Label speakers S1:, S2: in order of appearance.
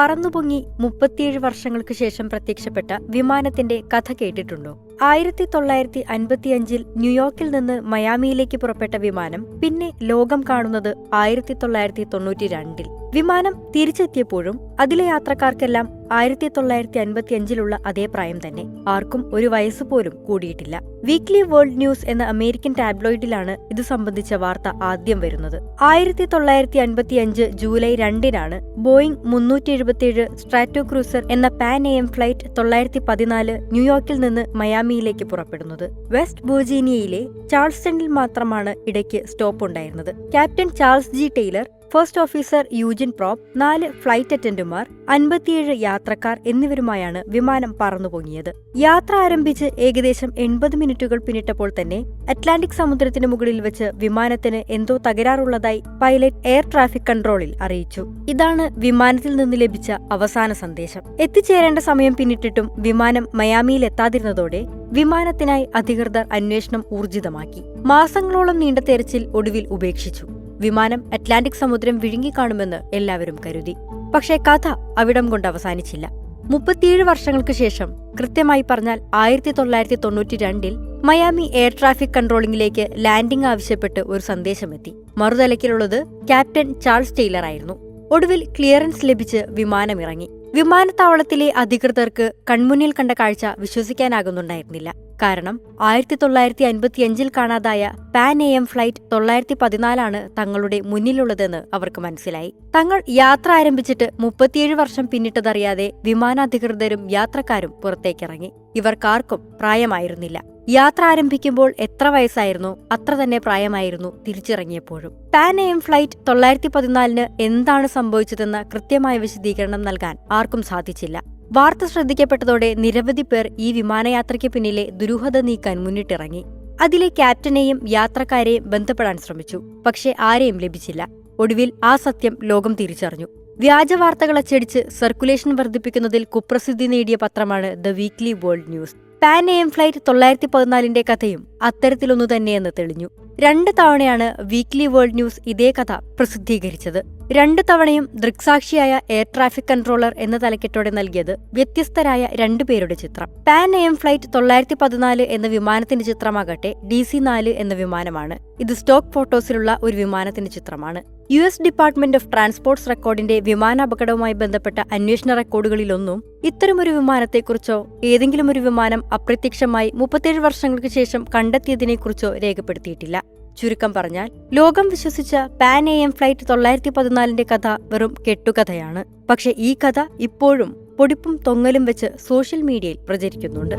S1: പറന്നുപൊങ്ങി മുപ്പത്തിയേഴ് വർഷങ്ങൾക്ക് ശേഷം പ്രത്യക്ഷപ്പെട്ട വിമാനത്തിന്റെ കഥ കേട്ടിട്ടുണ്ടോ? ആയിരത്തി തൊള്ളായിരത്തി അൻപത്തിയഞ്ചിൽ ന്യൂയോർക്കിൽ നിന്ന് മയാമിയിലേക്ക് പുറപ്പെട്ട വിമാനം പിന്നെ ലോകം കാണുന്നത് ആയിരത്തി തൊള്ളായിരത്തി തൊണ്ണൂറ്റി രണ്ടിൽ വിമാനം തിരിച്ചെത്തിയപ്പോഴും അതിലെ യാത്രക്കാർക്കെല്ലാം ആയിരത്തി തൊള്ളായിരത്തി അൻപത്തി അഞ്ചിലുള്ള അതേ പ്രായം തന്നെ. ആർക്കും ഒരു വയസ്സ് പോലും കൂടിയിട്ടില്ല. വീക്ക്ലി വേൾഡ് ന്യൂസ് എന്ന അമേരിക്കൻ ടാബ്ലോയിഡിലാണ് ഇത് സംബന്ധിച്ച വാർത്ത ആദ്യം വരുന്നത്. ആയിരത്തി തൊള്ളായിരത്തി അൻപത്തി അഞ്ച് ജൂലൈ രണ്ടിനാണ് ബോയിങ് മുന്നൂറ്റി എഴുപത്തിയേഴ് സ്ട്രാറ്റോ ക്രൂസർ എന്ന പാൻ എ ഫ്ലൈറ്റ് തൊള്ളായിരത്തി പതിനാല് ന്യൂയോർക്കിൽ നിന്ന് മയാമിയിലേക്ക് പുറപ്പെടുന്നത്. വെസ്റ്റ് ബോജീനിയയിലെ ചാൾസ്റ്റണിൽ മാത്രമാണ് ഇടയ്ക്ക് സ്റ്റോപ്പ് ഉണ്ടായിരുന്നത് captain Charles G Tyler first officer Eugene Prop നാല് ഫ്ലൈറ്റ് അറ്റൻഡുമാർ അൻപത്തിയേഴ് യാത്രക്കാർ എന്നിവരുമായാണ് വിമാനം പറന്നുപൊങ്ങിയത്. യാത്ര ആരംഭിച്ച് ഏകദേശം എൺപത് മിനിറ്റുകൾ പിന്നിട്ടപ്പോൾ തന്നെ അറ്റ്ലാന്റിക് സമുദ്രത്തിന് മുകളിൽ വെച്ച് വിമാനത്തിന് എന്തോ തകരാറുള്ളതായി പൈലറ്റ് എയർ ട്രാഫിക് കൺട്രോളിൽ അറിയിച്ചു. ഇതാണ് വിമാനത്തിൽ നിന്ന് ലഭിച്ച അവസാന സന്ദേശം. എത്തിച്ചേരേണ്ട സമയം പിന്നിട്ടിട്ടും വിമാനം മയാമിയിൽ എത്താതിരുന്നതോടെ വിമാനത്തിനായി അധികൃതർ അന്വേഷണം ഊർജിതമാക്കി. മാസങ്ങളോളം നീണ്ട തെരച്ചിൽ ഒടുവിൽ ഉപേക്ഷിച്ചു. വിമാനം അറ്റ്ലാന്റിക് സമുദ്രം വിഴുങ്ങിക്കാണുമെന്ന് എല്ലാവരും കരുതി. പക്ഷേ കഥ അവിടം കൊണ്ട് അവസാനിച്ചില്ല. മുപ്പത്തിയേഴ് വർഷങ്ങൾക്ക് ശേഷം കൃത്യമായി പറഞ്ഞാൽ ആയിരത്തി തൊള്ളായിരത്തി തൊണ്ണൂറ്റി രണ്ടിൽ മയാമി എയർ ട്രാഫിക് കൺട്രോളിംഗിലേക്ക് ലാൻഡിംഗ് ആവശ്യപ്പെട്ട് ഒരു സന്ദേശമെത്തി. മറുതലക്കിലുള്ളത് ക്യാപ്റ്റൻ ചാൾസ് ടെയ്ലർ ആയിരുന്നു. ഒടുവിൽ ക്ലിയറൻസ് ലഭിച്ച് വിമാനമിറങ്ങി. വിമാനത്താവളത്തിലെ അധികൃതർക്ക് കൺമുന്നിൽ കണ്ട കാഴ്ച വിശ്വസിക്കാനാകുന്നുണ്ടായിരുന്നില്ല. കാരണം ആയിരത്തി തൊള്ളായിരത്തി അൻപത്തിയഞ്ചിൽ കാണാതായ പാൻ എ എം ഫ്ലൈറ്റ് തൊള്ളായിരത്തി പതിനാലാണ് തങ്ങളുടെ മുന്നിലുള്ളതെന്ന് അവർക്ക് മനസ്സിലായി. തങ്ങൾ യാത്ര ആരംഭിച്ചിട്ട് മുപ്പത്തിയേഴ് വർഷം പിന്നിട്ടതറിയാതെ വിമാനാധികൃതരും യാത്രക്കാരും പുറത്തേക്കിറങ്ങി. ഇവർക്കാർക്കും പ്രായമായിരുന്നില്ല. യാത്ര ആരംഭിക്കുമ്പോൾ എത്ര വയസ്സായിരുന്നു അത്ര തന്നെ പ്രായമായിരുന്നു തിരിച്ചിറങ്ങിയപ്പോഴും. പാൻ എ ഫ്ലൈറ്റ് തൊള്ളായിരത്തി പതിനാലിന് എന്താണ് സംഭവിച്ചതെന്ന കൃത്യമായ വിശദീകരണം നൽകാൻ ആർക്കും സാധിച്ചില്ല. വാർത്ത ശ്രദ്ധിക്കപ്പെട്ടതോടെ നിരവധി പേർ ഈ വിമാനയാത്രയ്ക്ക് പിന്നിലെ ദുരൂഹത നീക്കാൻ മുന്നിട്ടിറങ്ങി. അതിലെ ക്യാപ്റ്റനെയും യാത്രക്കാരെയും ബന്ധപ്പെടാൻ ശ്രമിച്ചു. പക്ഷേ ആരെയും ലഭിച്ചില്ല. ഒടുവിൽ ആ സത്യം ലോകം തിരിച്ചറിഞ്ഞു. വ്യാജ വാർത്തകൾ അച്ചടിച്ച് സർക്കുലേഷൻ വർദ്ധിപ്പിക്കുന്നതിൽ കുപ്രസിദ്ധി നേടിയ പത്രമാണ് the weekly world news. Pan A flight തൊള്ളായിരത്തി പതിനാലിന്റെ കഥയും അത്തരത്തിലൊന്നു തന്നെയെന്ന് തെളിഞ്ഞു. രണ്ട് തവണയാണ് വീക്ക്ലി വേൾഡ് ന്യൂസ് ഇതേ കഥ പ്രസിദ്ധീകരിച്ചത്. രണ്ട് തവണയും ദൃക്സാക്ഷിയായ എയർ ട്രാഫിക് കൺട്രോളർ എന്ന തലക്കെട്ടോടെ നൽകിയത് വ്യത്യസ്തരായ രണ്ടുപേരുടെ ചിത്രം. പാൻ എ ഫ്ലൈറ്റ് തൊള്ളായിരത്തി പതിനാല് എന്ന വിമാനത്തിന്റെ ചിത്രമാകട്ടെ ഡി സി നാല് എന്ന വിമാനമാണ്. ഇത് സ്റ്റോക്ക് ഫോട്ടോസിലുള്ള ഒരു വിമാനത്തിന്റെ ചിത്രമാണ്. U S department of transports റെക്കോർഡിന്റെ വിമാനാപകടവുമായി ബന്ധപ്പെട്ട അന്വേഷണ റെക്കോർഡുകളിലൊന്നും ഇത്തരമൊരു വിമാനത്തെക്കുറിച്ചോ ഏതെങ്കിലും ഒരു വിമാനം അപ്രത്യക്ഷമായി മുപ്പത്തേഴ് വർഷങ്ങൾക്ക് ശേഷം കണ്ടെത്തിയതിനെക്കുറിച്ചോ രേഖപ്പെടുത്തിയിട്ടില്ല. ചുരുക്കം പറഞ്ഞാൽ ലോകം വിശ്വസിച്ച പാൻ എ എം ഫ്ലൈറ്റ് തൊള്ളായിരത്തി പതിനാലിന്റെ കഥ വെറും കെട്ടുകഥയാണ്. പക്ഷെ ഈ കഥ ഇപ്പോഴും പൊടിപ്പും തൊങ്ങലും വെച്ച് സോഷ്യൽ മീഡിയയിൽ പ്രചരിക്കുന്നുണ്ട്.